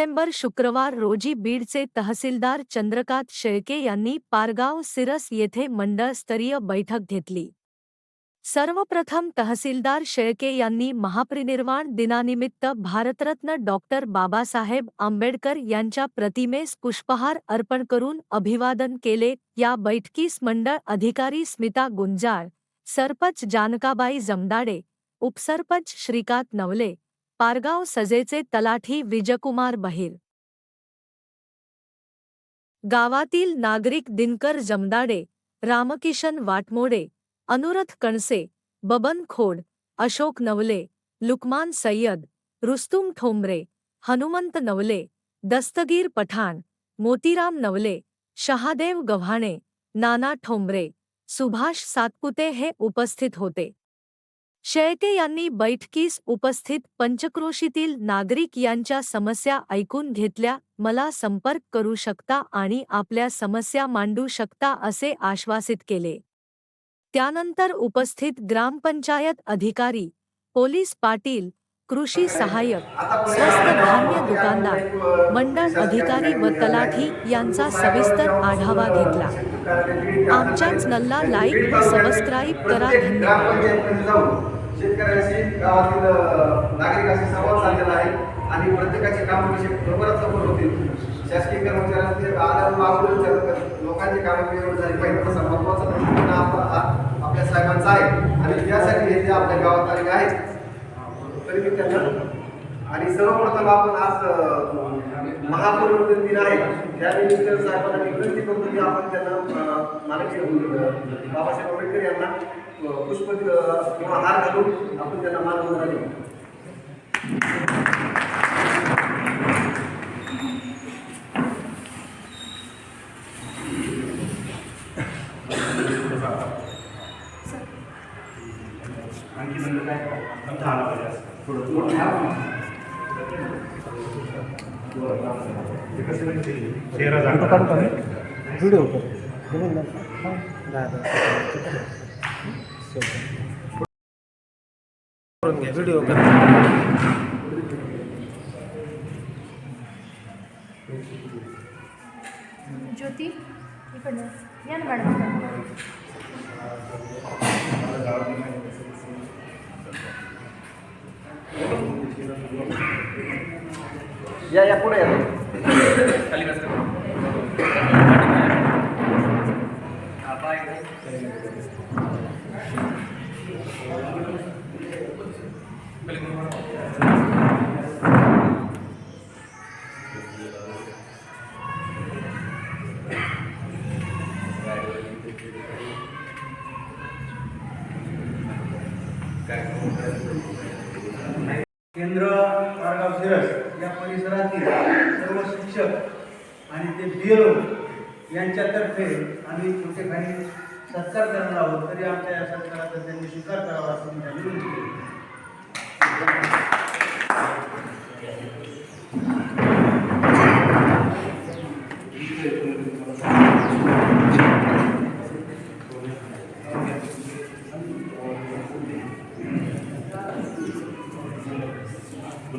September शुक्रवार रोजी बीडचे तहसीलदार चंद्रकांत शेळके यांनी पारगाव सिरस येथे मंडळस्तरीय बैठक घेतली. सर्वप्रथम तहसीलदार शेळके यांनी महापरिनिर्वाण दिनानिमित्त भारतरत्न डॉक्टर बाबासाहेब आंबेडकर यांच्या प्रतिमेस पुष्पहार अर्पण करून अभिवादन केले. या बैठकीस मंडळ अधिकारी स्मिता गुंजाळ सरपंच जानकाबाई जमदाडे उपसरपंच श्रीकांत नवले पारगाव सजेचे तलाठी विजकुमार बहिर. गावातील नागरिक दिनकर जमदाडे रामकिशन वाटमोडे अनुरथ कणसे बबन खोड अशोक नवले लुकमान सय्यद रुस्तुम ठोंबरे हनुमंत नवले दस्तगीर पठाण मोतीराम नवले शहादेव गव्हाणे नाना ठोंबरे सुभाष सातपुते हे उपस्थित होते. शेळके यांनी बैठकीस उपस्थित पंचक्रोशीतील नागरिक यांच्या समस्या ऐकून घेतल्या मला संपर्क करू शकता आणि आपल्या समस्या मांडू शकता असे आश्वासित केले. त्यानंतर उपस्थित ग्रामपंचायत अधिकारी पोलीस पाटील कृषी सहाय्यक स्वस्त धान्य दुकानदार मंडळ अधिकारी व तलाठी यांचा सविस्तर आढावा घेतला. आमच्याच नल्ला लाईक व सबस्क्राईब करा धन्यवाद. शेतकऱ्याशी गावातील नागरिकांशी संवाद साधलेला आहे आणि प्रत्येकाचे काम कशी लवकरात लवकर होतील शासकीय कर्मचाऱ्यांचे लोकांचे काम विचारतात वेळेवर झाली पाहिजे तसा महत्त्वाचा प्रश्न आपला आपल्या साहेबांचा आहे आणि त्यासाठी हे जे आपल्या गावात आलेले आहेत तरी मी त्यांना आणि सर्वप्रथम आपण आज महापरिवर्तन दिन आहे. त्या निमित्त साहेबांना मी विनंती करतो की आपण त्यांना माननीय बाबासाहेब आंबेडकर यांना पुष्प किंवा हार घालून आपण त्यांना मानवंदना देऊ. चेहरा झाकला. व्हिडिओ कर म्हणून ना हां व्हिडिओ ज्योती इकडे या ना मॅडम. या या पुढे या केंद्र मार्गाव सिरस या परिसरातील सर्व शिक्षक आणि ते बिरो यांच्यातर्फे आम्ही कुठे काही सत्कार करणार आहोत तरी आमच्या या सत्काराचा त्यांनी स्वीकार करावा असं मी त्यांनी विनंती केली.